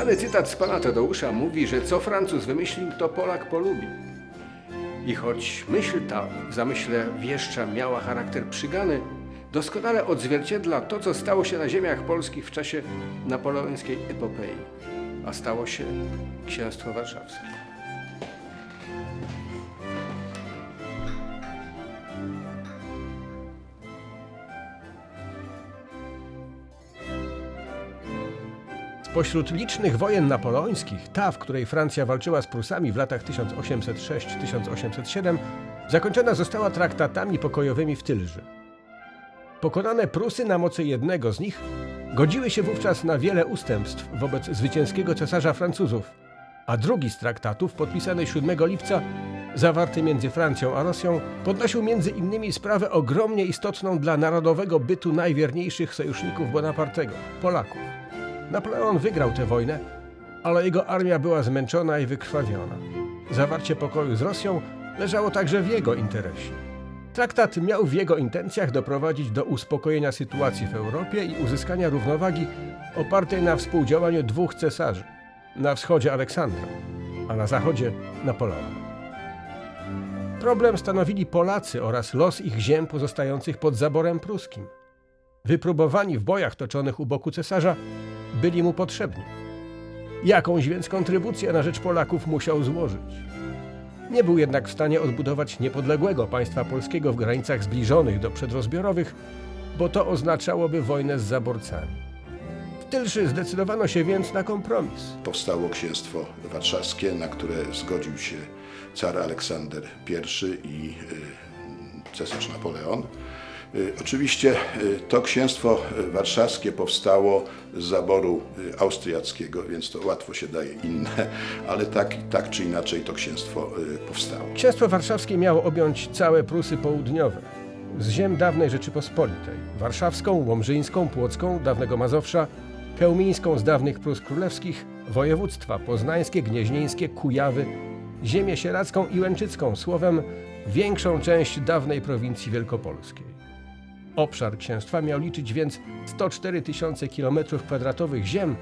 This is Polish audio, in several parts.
Znany cytat z pana Tadeusza mówi, że co Francuz wymyślił, to Polak polubi. I choć myśl ta w zamyśle wieszcza miała charakter przygany, doskonale odzwierciedla to, co stało się na ziemiach polskich w czasie napoleońskiej epopei, a stało się Księstwo Warszawskie. Spośród licznych wojen napoleońskich, ta, w której Francja walczyła z Prusami w latach 1806-1807, zakończona została traktatami pokojowymi w Tylży. Pokonane Prusy na mocy jednego z nich godziły się wówczas na wiele ustępstw wobec zwycięskiego cesarza Francuzów, a drugi z traktatów, podpisany 7 lipca, zawarty między Francją a Rosją, podnosił między innymi sprawę ogromnie istotną dla narodowego bytu najwierniejszych sojuszników Bonapartego Polaków. Napoleon wygrał tę wojnę, ale jego armia była zmęczona i wykrwawiona. Zawarcie pokoju z Rosją leżało także w jego interesie. Traktat miał w jego intencjach doprowadzić do uspokojenia sytuacji w Europie i uzyskania równowagi opartej na współdziałaniu dwóch cesarzy. Na wschodzie Aleksandra, a na zachodzie Napoleona. Problem stanowili Polacy oraz los ich ziem pozostających pod zaborem pruskim. Wypróbowani w bojach toczonych u boku cesarza, byli mu potrzebni. Jakąś więc kontrybucję na rzecz Polaków musiał złożyć. Nie był jednak w stanie odbudować niepodległego państwa polskiego w granicach zbliżonych do przedrozbiorowych, bo to oznaczałoby wojnę z zaborcami. W Tylszy zdecydowano się więc na kompromis. Powstało księstwo warszawskie, na które zgodził się car Aleksander I i y, cesarz Napoleon. Y, Oczywiście y, to księstwo y, warszawskie powstało z zaboru austriackiego, więc to łatwo się daje inne, ale tak, tak czy inaczej to księstwo powstało. Księstwo warszawskie miało objąć całe Prusy Południowe, z ziem dawnej Rzeczypospolitej, warszawską, łomżyńską, płocką, dawnego Mazowsza, chełmińską z dawnych Prus Królewskich, województwa poznańskie, gnieźnieńskie, Kujawy, ziemię sieradzką i łęczycką, słowem większą część dawnej prowincji wielkopolskiej. Obszar księstwa miał liczyć więc 104 tysiące kilometrów kwadratowych ziem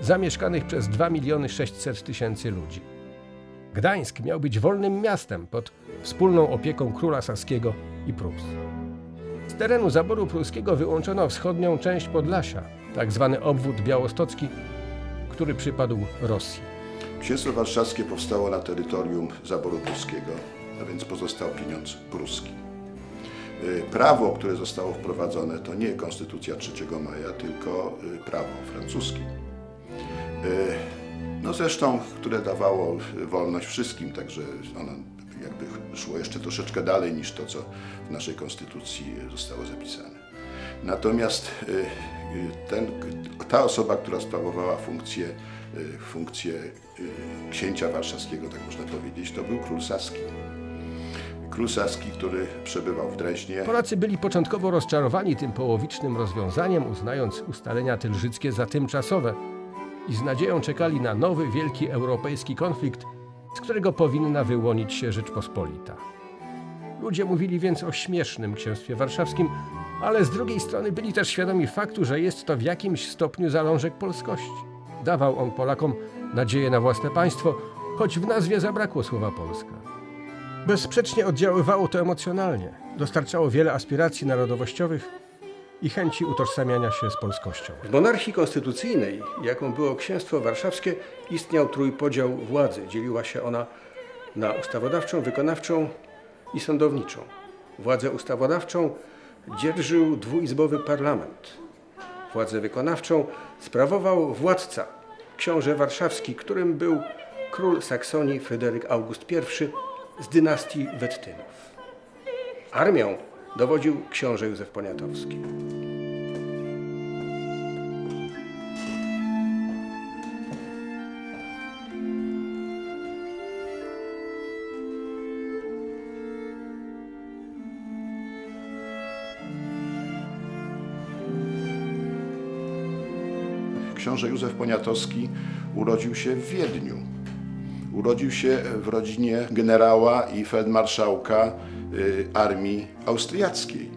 zamieszkanych przez 2 miliony 600 tysięcy ludzi. Gdańsk miał być wolnym miastem pod wspólną opieką króla saskiego i Prus. Z terenu zaboru pruskiego wyłączono wschodnią część Podlasia, tak zwany obwód białostocki, który przypadł Rosji. Księstwo warszawskie powstało na terytorium zaboru pruskiego, a więc pozostał pieniądz pruski. Y, Prawo, które zostało wprowadzone, to nie konstytucja 3 maja, tylko y, prawo francuskie. Y, No zresztą, które dawało wolność wszystkim, także ono jakby szło jeszcze troszeczkę dalej niż to, co w naszej konstytucji zostało zapisane. Natomiast ten, ta osoba, która sprawowała funkcję, funkcję księcia warszawskiego, tak można powiedzieć, to był król saski. Król saski, który przebywał w Dreźnie. Polacy byli początkowo rozczarowani tym połowicznym rozwiązaniem, uznając ustalenia tylżyckie za tymczasowe i z nadzieją czekali na nowy, wielki europejski konflikt, z którego powinna wyłonić się Rzeczpospolita. Ludzie mówili więc o śmiesznym księstwie warszawskim, ale z drugiej strony byli też świadomi faktu, że jest to w jakimś stopniu zalążek polskości. Dawał on Polakom nadzieję na własne państwo, choć w nazwie zabrakło słowa Polska. Bezsprzecznie oddziaływało to emocjonalnie, dostarczało wiele aspiracji narodowościowych i chęci utożsamiania się z polskością. W monarchii konstytucyjnej, jaką było księstwo warszawskie, istniał trójpodział władzy. Dzieliła się ona na ustawodawczą, wykonawczą i sądowniczą. Władzę ustawodawczą dzierżył dwuizbowy parlament. Władzę wykonawczą sprawował władca, książę warszawski, którym był król Saksonii Fryderyk August I z dynastii Wettynów. Armią dowodził książę Józef Poniatowski. Książę Józef Poniatowski urodził się w Wiedniu. Urodził się w rodzinie generała i feldmarszałka y, armii austriackiej.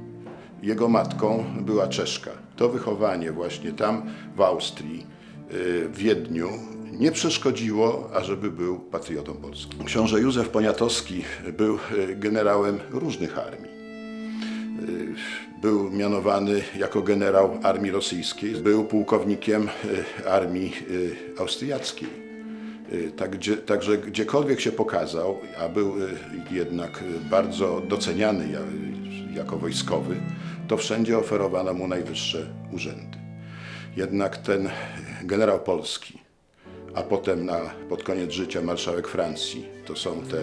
Jego matką była Czeszka. To wychowanie właśnie tam w Austrii w Wiedniu nie przeszkodziło, ażeby był patriotą polskim. Książę Józef Poniatowski był y, generałem różnych armii. Y, Był mianowany jako generał armii rosyjskiej, był pułkownikiem y, armii y, austriackiej. Y, Tak, gdzie, także gdziekolwiek się pokazał, a był y, jednak bardzo doceniany ja- jako wojskowy, to wszędzie oferowano mu najwyższe urzędy. Jednak ten generał polski, a potem na, pod koniec życia marszałek Francji, to są te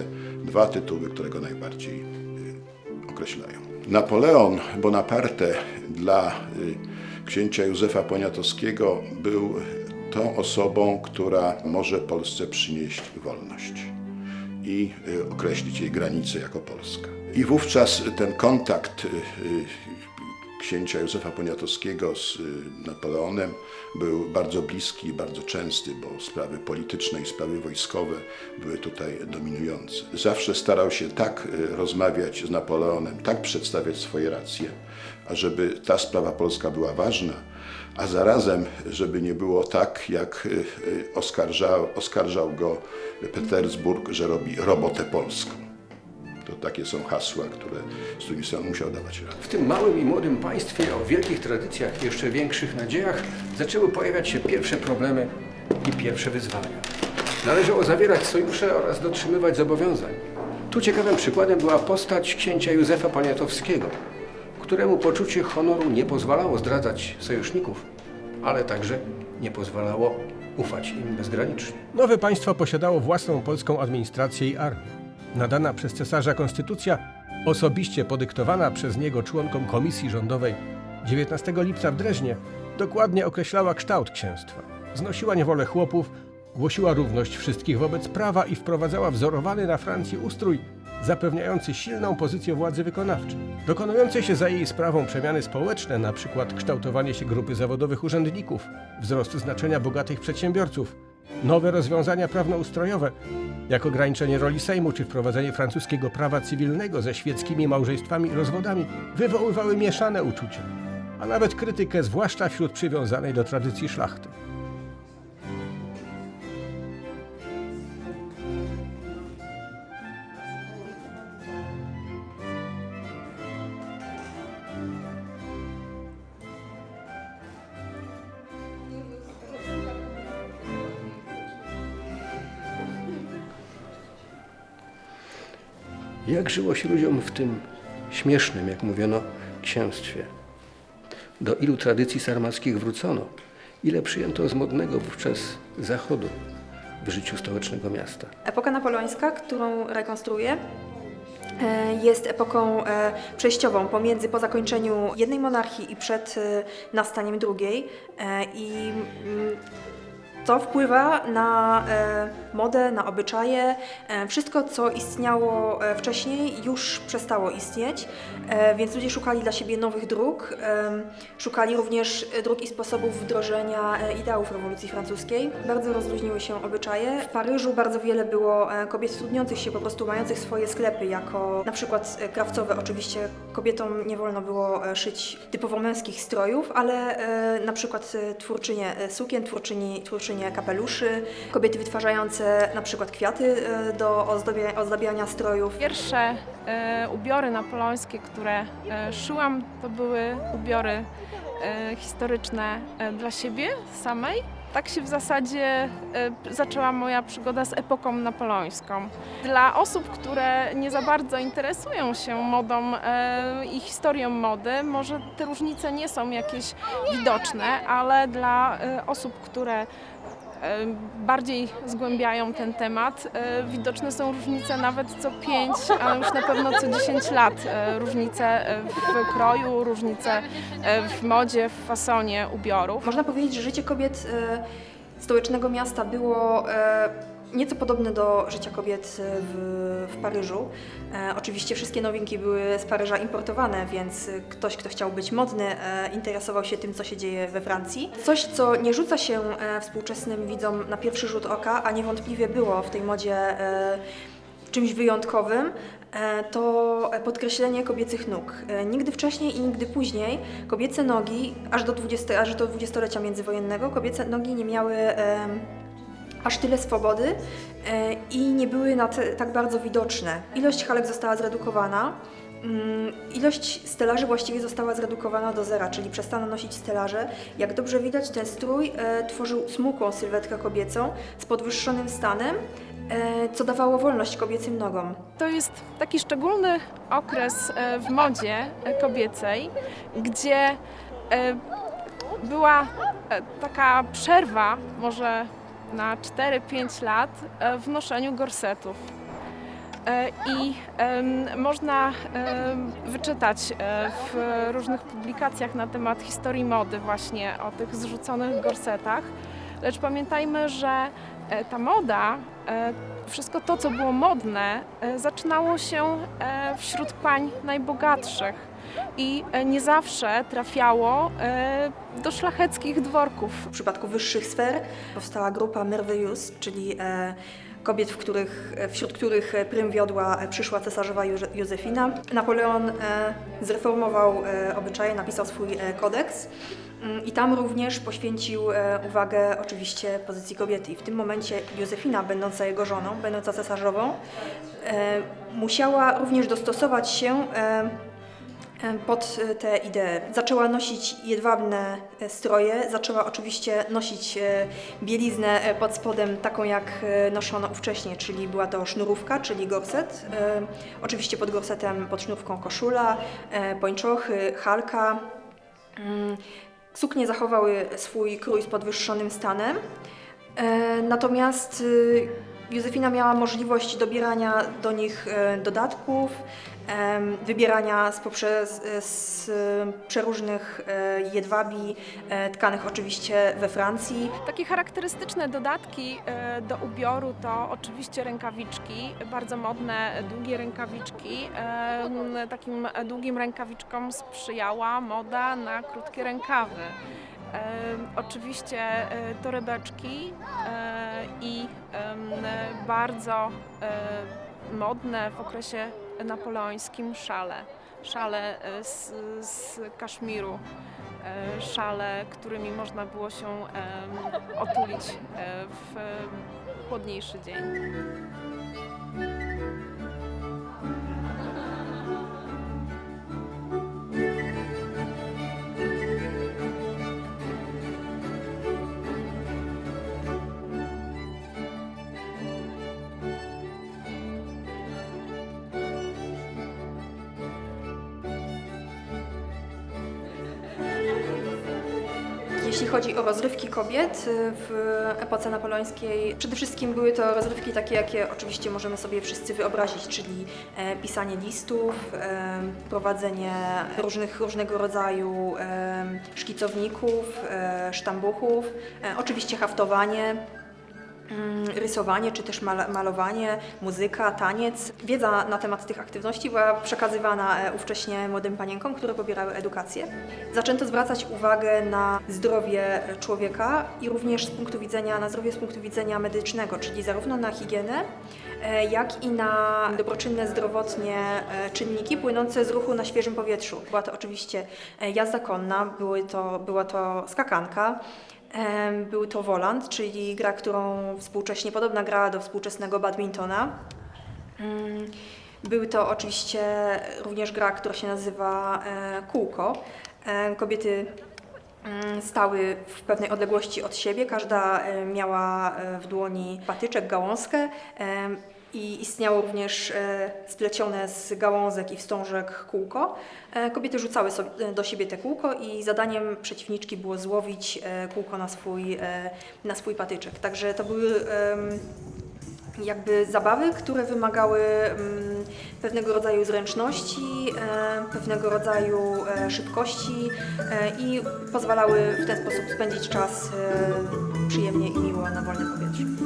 dwa tytuły, które go najbardziej y, określają. Napoleon Bonaparte dla księcia Józefa Poniatowskiego był tą osobą, która może Polsce przynieść wolność i y, określić jej granice jako Polska. I wówczas ten kontakt y, y, księcia Józefa Poniatowskiego z Napoleonem był bardzo bliski bardzo częsty, bo sprawy polityczne i sprawy wojskowe były tutaj dominujące. Zawsze starał się tak rozmawiać z Napoleonem, tak przedstawiać swoje racje, ażeby ta sprawa polska była ważna, a zarazem, żeby nie było tak, jak y, y, oskarżał, oskarżał go Petersburg, że robi robotę polską. To takie są hasła, które, z musiał dawać radę. W tym małym i młodym państwie o wielkich tradycjach i jeszcze większych nadziejach zaczęły pojawiać się pierwsze problemy i pierwsze wyzwania. Należało zawierać sojusze oraz dotrzymywać zobowiązań. Tu ciekawym przykładem była postać księcia Józefa Poniatowskiego, któremu poczucie honoru nie pozwalało zdradzać sojuszników, ale także nie pozwalało ufać im bezgranicznie. Nowe państwo posiadało własną polską administrację i armię. Nadana przez cesarza konstytucja, osobiście podyktowana przez niego członkom komisji rządowej 19 lipca w Dreźnie, dokładnie określała kształt księstwa. Znosiła niewolę chłopów, głosiła równość wszystkich wobec prawa i wprowadzała wzorowany na Francji ustrój zapewniający silną pozycję władzy wykonawczej. Dokonujące się za jej sprawą przemiany społeczne, przykład kształtowanie się grupy zawodowych urzędników, wzrost znaczenia bogatych przedsiębiorców, nowe rozwiązania prawnoustrojowe, jak ograniczenie roli Sejmu czy wprowadzenie francuskiego prawa cywilnego ze świeckimi małżeństwami i rozwodami, wywoływały mieszane uczucia, a nawet krytykę, zwłaszcza wśród przywiązanej do tradycji szlachty. Jak żyło się ludziom w tym śmiesznym, jak mówiono, księstwie? Do ilu tradycji sarmackich wrócono? Ile przyjęto z modnego wówczas zachodu w życiu stołecznego miasta? Epoka napoleońska, którą rekonstruuję, e, jest epoką e, przejściową pomiędzy po zakończeniu jednej monarchii i przed e, nastaniem drugiej. I mm, to wpływa na e, modę, na obyczaje. E, wszystko, co istniało e, wcześniej, już przestało istnieć, e, więc ludzie szukali dla siebie nowych dróg. E, szukali również dróg i sposobów wdrożenia e, ideałów rewolucji francuskiej. Bardzo rozluźniły się obyczaje. W Paryżu bardzo wiele było e, kobiet trudniących się, po prostu mających swoje sklepy, jako na przykład e, krawcowe. Oczywiście kobietom nie wolno było e, szyć typowo męskich strojów, ale e, na przykład e, twórczynie e, sukien, twórczyni, kapeluszy, kobiety wytwarzające na przykład kwiaty e, do ozdabiania strojów. Pierwsze e, ubiory napoleońskie, które e, szyłam, to były ubiory e, historyczne e, dla siebie samej. Tak się w zasadzie e, zaczęła moja przygoda z epoką napoleońską. Dla osób, które nie za bardzo interesują się modą e, i historią mody, może te różnice nie są jakieś widoczne, ale dla osób, które bardziej zgłębiają ten temat. E, Widoczne są różnice nawet co 5, ale już na pewno co 10 lat. E, Różnice e, w kroju, różnice w modzie, w fasonie ubiorów. Można powiedzieć, że życie kobiet stołecznego miasta było nieco podobne do życia kobiet w, w Paryżu. E, oczywiście wszystkie nowinki były z Paryża importowane, więc ktoś, kto chciał być modny, e, interesował się tym, co się dzieje we Francji. Coś, co nie rzuca się e, współczesnym widzom na pierwszy rzut oka, a niewątpliwie było w tej modzie. E, czymś wyjątkowym, e, to podkreślenie kobiecych nóg. E, Nigdy wcześniej i nigdy później kobiece nogi, aż do, 20, aż do dwudziestolecia międzywojennego, kobiece nogi nie miały aż tyle swobody e, i nie były tak bardzo widoczne. Ilość halek została zredukowana. Mm, Ilość stelaży właściwie została zredukowana do zera, czyli przestano nosić stelaże. Jak dobrze widać, ten strój e, tworzył smukłą sylwetkę kobiecą z podwyższonym stanem, e, co dawało wolność kobiecym nogom. To jest taki szczególny okres w modzie kobiecej, gdzie była taka przerwa, może na 4-5 lat, e, w noszeniu gorsetów. E, I można wyczytać e, w różnych publikacjach na temat historii mody właśnie o tych zrzuconych gorsetach. Lecz pamiętajmy, że ta moda, wszystko to, co było modne, zaczynało się wśród pań najbogatszych i e, nie zawsze trafiało e, do szlacheckich dworków. W przypadku wyższych sfer powstała grupa Merveilleuse, czyli e, kobiet, w których, wśród których prym wiodła przyszła cesarzowa Józe- Józefina. Napoleon zreformował obyczaje, napisał swój kodeks. Mm, I tam również poświęcił uwagę oczywiście pozycji kobiety. I w tym momencie Józefina, będąca jego żoną, będąca cesarzową, musiała również dostosować się pod e, te idee. Zaczęła nosić jedwabne e, stroje, zaczęła oczywiście nosić e, bieliznę pod spodem taką jak noszono ówcześnie, czyli była to sznurówka, czyli gorset. Oczywiście pod gorsetem, pod sznurówką koszula, pończochy, halka. Mm, Suknie zachowały swój krój z podwyższonym stanem. Natomiast y, Józefina miała możliwość dobierania do nich dodatków, wybierania z, poprzez, z przeróżnych e, jedwabi, e, tkanych oczywiście we Francji. Takie charakterystyczne dodatki e, do ubioru to oczywiście rękawiczki, bardzo modne, długie rękawiczki. Takim długim rękawiczkom sprzyjała moda na krótkie rękawy. Oczywiście torebeczki i bardzo modne w okresie napoleońskim szale. Szale e, z, z kaszmiru e, szale, którymi można było się otulić e, w chłodniejszy dzień. Jeśli chodzi o rozrywki kobiet y, w epoce napoleońskiej, przede wszystkim były to rozrywki takie, jakie oczywiście możemy sobie wszyscy wyobrazić, czyli e, pisanie listów, e, prowadzenie różnych, różnego rodzaju e, szkicowników, sztambuchów, oczywiście haftowanie. Mm, rysowanie czy też mal- malowanie, muzyka, taniec. Wiedza na temat tych aktywności była przekazywana e, ówcześnie młodym panienkom, które pobierały edukację. Zaczęto zwracać uwagę na zdrowie człowieka i również z punktu widzenia, na zdrowie z punktu widzenia medycznego, czyli zarówno na higienę, e, jak i na dobroczynne zdrowotnie e, czynniki płynące z ruchu na świeżym powietrzu. Była to oczywiście jazda konna, były to, była to skakanka, Był to Volant, czyli gra, którą współcześnie podobna gra do współczesnego badmintona. Mm, Był to oczywiście również gra, która się nazywa e, kółko. E, Kobiety mm, stały w pewnej odległości od siebie, każda e, miała w dłoni patyczek, gałązkę. I istniało również e, splecione z gałązek i wstążek kółko. E, Kobiety rzucały sobie, do siebie te kółko i zadaniem przeciwniczki było złowić e, kółko na swój, e, na swój patyczek. Także to były jakby zabawy, które wymagały pewnego rodzaju zręczności, e, pewnego rodzaju e, szybkości e, i pozwalały w ten sposób spędzić czas e, przyjemnie i miło na wolnym powietrzu.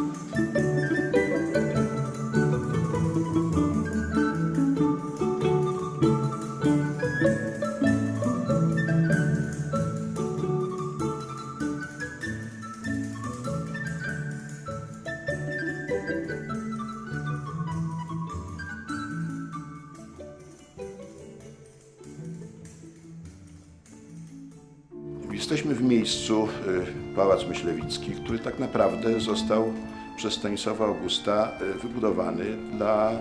Jesteśmy w miejscu y, Pałac Myślewicki, który tak naprawdę został przez Stanisława Augusta y, wybudowany dla, y,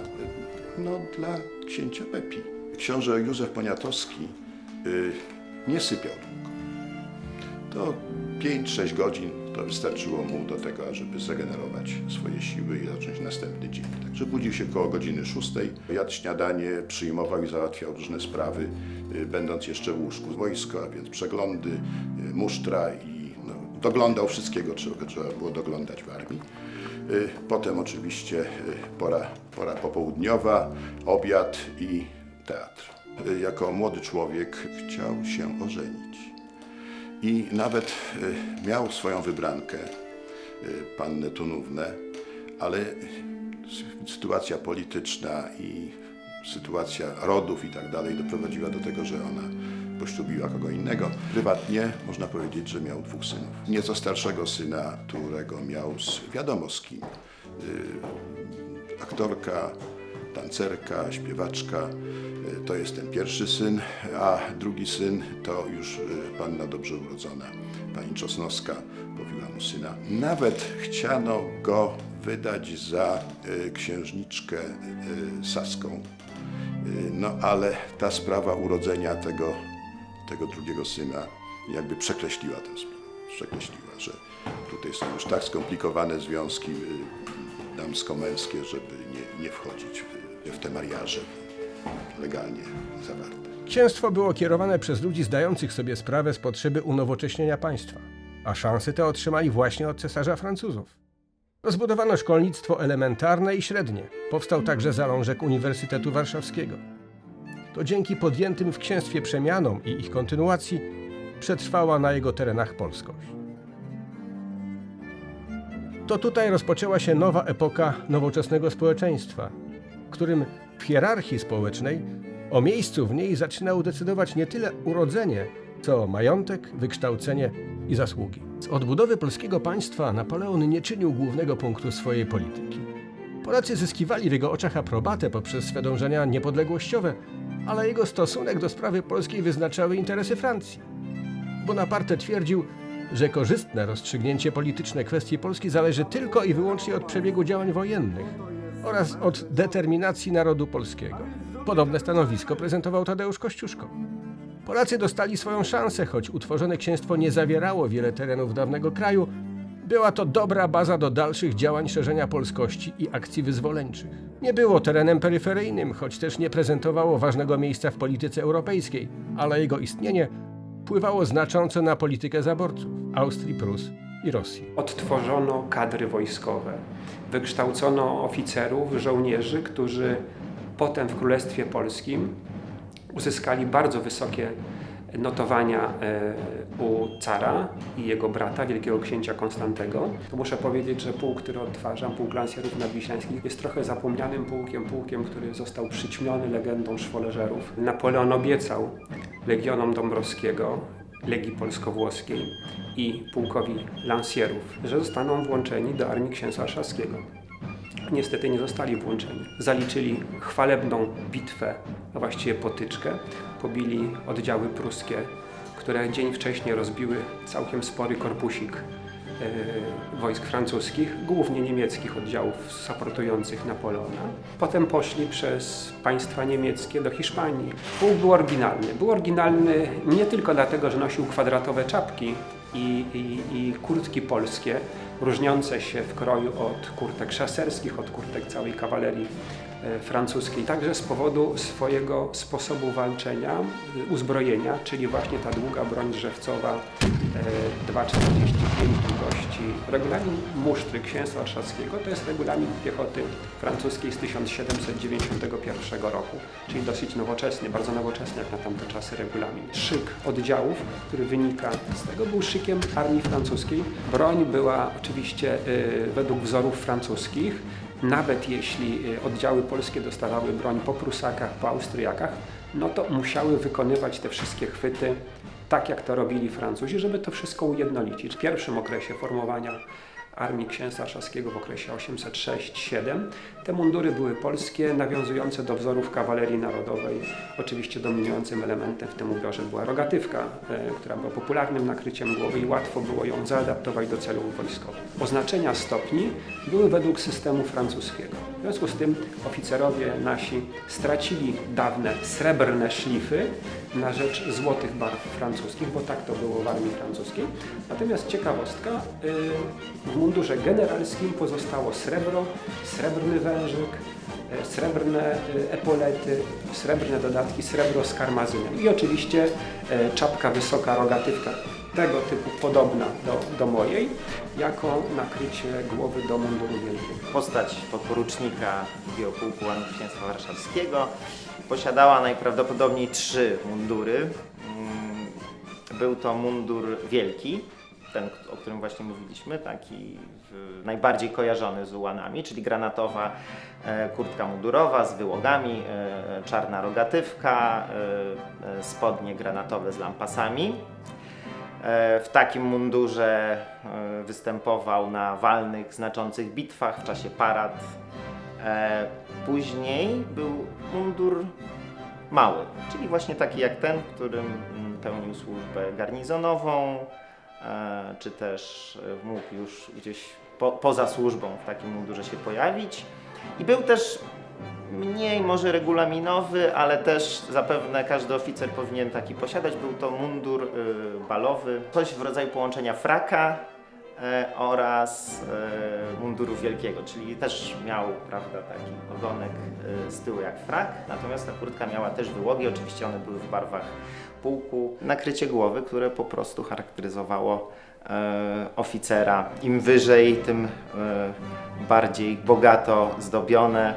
no, dla księcia Pepi. Książę Józef Poniatowski nie sypiał długo. To 5-6 godzin to wystarczyło mu do tego, żeby zregenerować swoje siły i zacząć następny dzień. Także budził się koło godziny 6, jadł śniadanie, przyjmował i załatwiał różne sprawy, y, będąc jeszcze w łóżku wojska, a więc przeglądy, y, musztra i no, doglądał wszystkiego, czego trzeba było doglądać w armii. Y, Potem oczywiście pora, pora popołudniowa, obiad i teatr. Jako młody człowiek chciał się ożenić. I nawet y, miał swoją wybrankę, y, pannę Tunownę, ale y, sytuacja polityczna i sytuacja rodów i tak dalej doprowadziła do tego, że ona poślubiła kogo innego. Prywatnie można powiedzieć, że miał dwóch synów. Nieco starszego syna, którego miał z wiadomo z kim. Aktorka, tancerka, śpiewaczka. Y, To jest ten pierwszy syn, a drugi syn to już y, panna dobrze urodzona, pani Czosnowska, powiła mu syna. Nawet chciano go wydać za y, księżniczkę saską. No ale ta sprawa urodzenia tego, tego drugiego syna jakby przekreśliła tę sprawę. Przekreśliła, że tutaj są już tak skomplikowane związki damsko-męskie, żeby nie, nie wchodzić w, w te mariaże legalnie zawarte. Księstwo było kierowane przez ludzi zdających sobie sprawę z potrzeby unowocześnienia państwa, a szanse te otrzymali właśnie od cesarza Francuzów. Rozbudowano szkolnictwo elementarne i średnie. Powstał także zalążek Uniwersytetu Warszawskiego. To dzięki podjętym w księstwie przemianom i ich kontynuacji przetrwała na jego terenach polskość. To tutaj rozpoczęła się nowa epoka nowoczesnego społeczeństwa, którym w hierarchii społecznej o miejscu w niej zaczynało decydować nie tyle urodzenie, co majątek, wykształcenie i zasługi. Z odbudowy polskiego państwa Napoleon nie czynił głównego punktu swojej polityki. Polacy zyskiwali w jego oczach aprobatę poprzez swe dążenia niepodległościowe, ale jego stosunek do sprawy polskiej wyznaczały interesy Francji. Bonaparte twierdził, że korzystne rozstrzygnięcie polityczne kwestii Polski zależy tylko i wyłącznie od przebiegu działań wojennych oraz od determinacji narodu polskiego. Podobne stanowisko prezentował Tadeusz Kościuszko. Polacy dostali swoją szansę, choć utworzone księstwo nie zawierało wiele terenów dawnego kraju, była to dobra baza do dalszych działań szerzenia polskości i akcji wyzwoleńczych. Nie było terenem peryferyjnym, choć też nie prezentowało ważnego miejsca w polityce europejskiej, ale jego istnienie wpływało znacząco na politykę zaborców Austrii, Prus i Rosji. Odtworzono kadry wojskowe, wykształcono oficerów, żołnierzy, którzy potem w Królestwie Polskim uzyskali bardzo wysokie notowania e, u cara i jego brata, wielkiego księcia Konstantego. To muszę powiedzieć, że pułk, który odtwarzam, pułk lansjerów nadwiślańskich, jest trochę zapomnianym pułkiem, pułkiem, który został przyćmiony legendą szwoleżerów. Napoleon obiecał legionom Dąbrowskiego, Legii Polsko-Włoskiej i pułkowi lansjerów, że zostaną włączeni do armii księstwa warszawskiego. Niestety nie zostali włączeni. Zaliczyli chwalebną bitwę, a właściwie potyczkę. Pobili oddziały pruskie, które dzień wcześniej rozbiły całkiem spory korpusik e, wojsk francuskich, głównie niemieckich oddziałów supportujących Napoleona. Potem poszli przez państwa niemieckie do Hiszpanii. Pułk był oryginalny. Był oryginalny nie tylko dlatego, że nosił kwadratowe czapki i, i, i kurtki polskie, różniące się w kroju od kurtek szaserskich, od kurtek całej kawalerii e, francuskiej, także z powodu swojego sposobu walczenia, e, uzbrojenia, czyli właśnie ta długa broń drzewcowa 2,45 długości. Regulamin musztry księstwa warszawskiego to jest regulamin piechoty francuskiej z 1791 roku, czyli dosyć nowoczesny, bardzo nowoczesny jak na tamte czasy regulamin. Szyk oddziałów, który wynika z tego, był szykiem armii francuskiej. Broń była oczywiście y, według wzorów francuskich, nawet jeśli y, oddziały polskie dostawały broń po Prusakach, po Austriakach, no to musiały wykonywać te wszystkie chwyty tak, jak to robili Francuzi, żeby to wszystko ujednolicić. W pierwszym okresie formowania Armii Księstwa Warszawskiego w okresie 806-7. Te mundury były polskie, nawiązujące do wzorów kawalerii narodowej. Oczywiście dominującym elementem w tym ubiorze była rogatywka, e, która była popularnym nakryciem głowy i łatwo było ją zaadaptować do celów wojskowych. Oznaczenia stopni były według systemu francuskiego. W związku z tym oficerowie nasi stracili dawne srebrne szlify na rzecz złotych barw francuskich, bo tak to było w armii francuskiej. Natomiast ciekawostka, y, w mundurze generalskim pozostało srebro, srebrny e, srebrne y, epolety, srebrne dodatki, srebro z karmazynem i oczywiście e, czapka wysoka, rogatywka tego typu podobna do, do mojej, jako nakrycie głowy do munduru wielkiego. Postać podporucznika II Pułku Armii Księstwa Warszawskiego posiadała najprawdopodobniej trzy mundury. Mm, Był to mundur wielki, ten, o którym właśnie mówiliśmy, taki najbardziej kojarzony z ułanami, czyli granatowa e, kurtka mundurowa z wyłogami, e, czarna rogatywka, e, spodnie granatowe z lampasami. W takim mundurze występował na walnych, znaczących bitwach w czasie parad. Później był mundur mały, czyli właśnie taki jak ten, w którym mm, pełnił służbę garnizonową, czy też mógł już gdzieś po, poza służbą w takim mundurze się pojawić. I był też mniej może regulaminowy, ale też zapewne każdy oficer powinien taki posiadać. Był to mundur y, balowy, coś w rodzaju połączenia fraka e, oraz e, munduru wielkiego, czyli też miał prawda, taki ogonek e, z tyłu jak frak, natomiast ta kurtka miała też wyłogi, oczywiście one były w barwach pułku. Nakrycie głowy, które po prostu charakteryzowało oficera. Im wyżej, tym e, bardziej bogato zdobione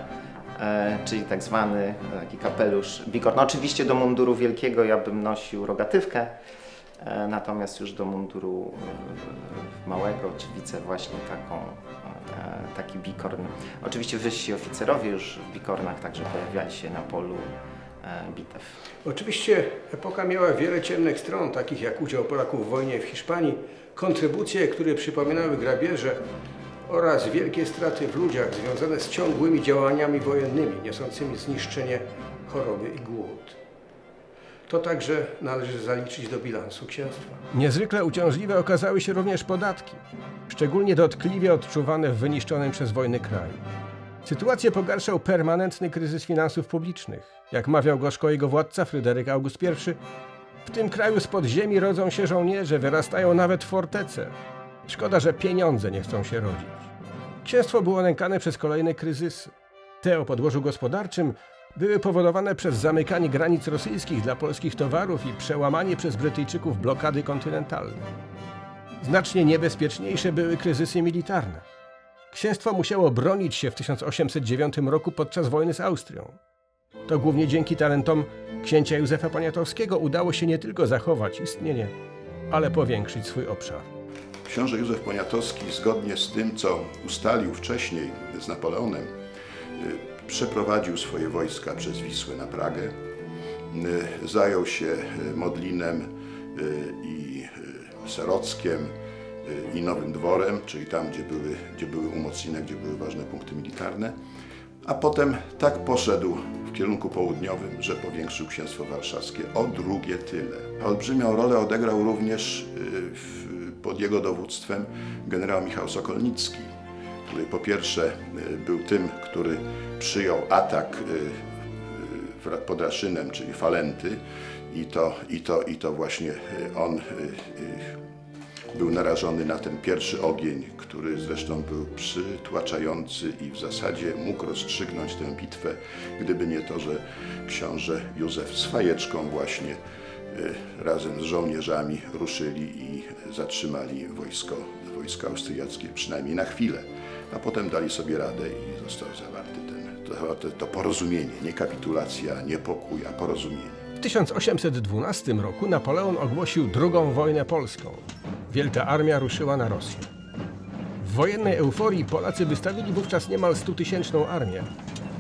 e, czyli tak zwany taki kapelusz bikor. No oczywiście do munduru wielkiego ja bym nosił rogatywkę, e, natomiast już do munduru e, małego, czy wice właśnie taką, e, taki bikorn. Oczywiście wyżsi oficerowie już w bikornach także pojawiali się na polu e, bitew. Oczywiście epoka miała wiele ciemnych stron, takich jak udział Polaków w wojnie w Hiszpanii, kontrybucje, które przypominały grabieże oraz wielkie straty w ludziach związane z ciągłymi działaniami wojennymi, niosącymi zniszczenie, choroby i głód. To także należy zaliczyć do bilansu księstwa. Niezwykle uciążliwe okazały się również podatki, szczególnie dotkliwie odczuwane w wyniszczonym przez wojny kraju. Sytuację pogarszał permanentny kryzys finansów publicznych. Jak mawiał gorzko jego władca Fryderyk August I, w tym kraju spod ziemi rodzą się żołnierze, wyrastają nawet fortece. Szkoda, że pieniądze nie chcą się rodzić. Księstwo było nękane przez kolejne kryzysy. Te o podłożu gospodarczym były powodowane przez zamykanie granic rosyjskich dla polskich towarów i przełamanie przez Brytyjczyków blokady kontynentalnej. Znacznie niebezpieczniejsze były kryzysy militarne. Księstwo musiało bronić się w 1809 roku podczas wojny z Austrią. To głównie dzięki talentom księcia Józefa Poniatowskiego udało się nie tylko zachować istnienie, ale powiększyć swój obszar. Książę Józef Poniatowski, zgodnie z tym, co ustalił wcześniej z Napoleonem, y, przeprowadził swoje wojska przez Wisłę na Pragę, y, zajął się y, Modlinem i Serockiem i Nowym Dworem, czyli tam, gdzie były, gdzie były umocnienia, gdzie były ważne punkty militarne, a potem tak poszedł w kierunku południowym, że powiększył księstwo warszawskie o drugie tyle. Olbrzymią rolę odegrał również y, pod jego dowództwem generał Michał Sokolnicki, który po pierwsze y, był tym, który przyjął atak y, pod Raszynem, czyli Falenty i to, i to, i to właśnie on był narażony na ten pierwszy ogień, który zresztą był przytłaczający i w zasadzie mógł rozstrzygnąć tę bitwę, gdyby nie to, że książę Józef z fajeczką właśnie y, razem z żołnierzami ruszyli i zatrzymali wojsko, wojska austriackie, przynajmniej na chwilę, a potem dali sobie radę i został zawarty ten, to, to porozumienie, nie kapitulacja, nie pokój, a porozumienie. W 1812 roku Napoleon ogłosił drugą wojnę polską. Wielka armia ruszyła na Rosję. W wojennej euforii Polacy wystawili wówczas niemal stutysięczną armię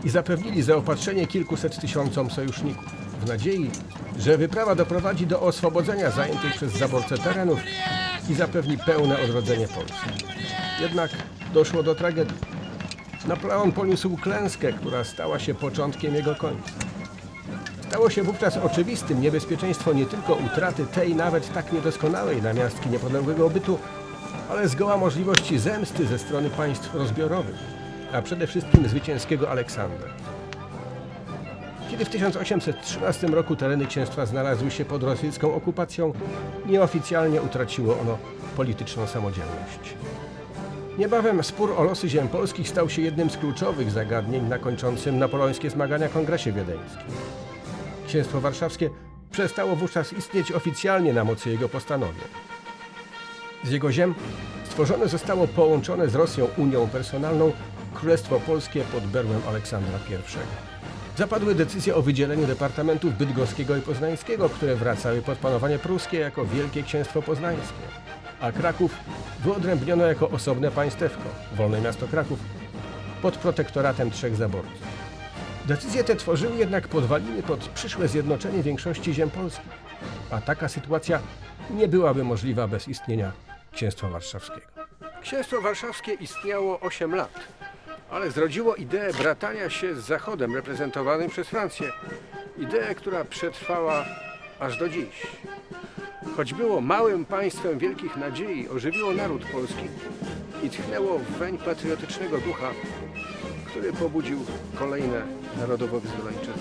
i zapewnili zaopatrzenie kilkuset tysiącom sojuszników, w nadziei, że wyprawa doprowadzi do oswobodzenia zajętych przez zaborcę terenów i zapewni pełne odrodzenie Polski. Jednak doszło do tragedii. Napoleon poniósł klęskę, która stała się początkiem jego końca. Stało się wówczas oczywistym niebezpieczeństwo nie tylko utraty tej nawet tak niedoskonałej namiastki niepodległego bytu, ale zgoła możliwości zemsty ze strony państw rozbiorowych, a przede wszystkim zwycięskiego Aleksandra. Kiedy w 1813 roku tereny księstwa znalazły się pod rosyjską okupacją, nieoficjalnie utraciło ono polityczną samodzielność. Niebawem spór o losy ziem polskich stał się jednym z kluczowych zagadnień na kończącym napoleońskie zmagania Kongresie Wiedeńskim. Księstwo Warszawskie przestało wówczas istnieć oficjalnie na mocy jego postanowień. Z jego ziem stworzone zostało połączone z Rosją Unią Personalną Królestwo Polskie pod berłem Aleksandra I. Zapadły decyzje o wydzieleniu departamentów bydgoskiego i poznańskiego, które wracały pod panowanie pruskie jako Wielkie Księstwo Poznańskie, a Kraków wyodrębniono jako osobne państewko, Wolne Miasto Kraków, pod protektoratem trzech zaborców. Decyzje te tworzyły jednak podwaliny pod przyszłe zjednoczenie większości ziem polskich, a taka sytuacja nie byłaby możliwa bez istnienia Księstwa Warszawskiego. Księstwo Warszawskie istniało 8 lat, ale zrodziło ideę bratania się z Zachodem reprezentowanym przez Francję. Ideę, która przetrwała aż do dziś. Choć było małym państwem wielkich nadziei, ożywiło naród polski i tchnęło w weń patriotycznego ducha, który pobudził kolejne narodowo-wyzwoleńcze.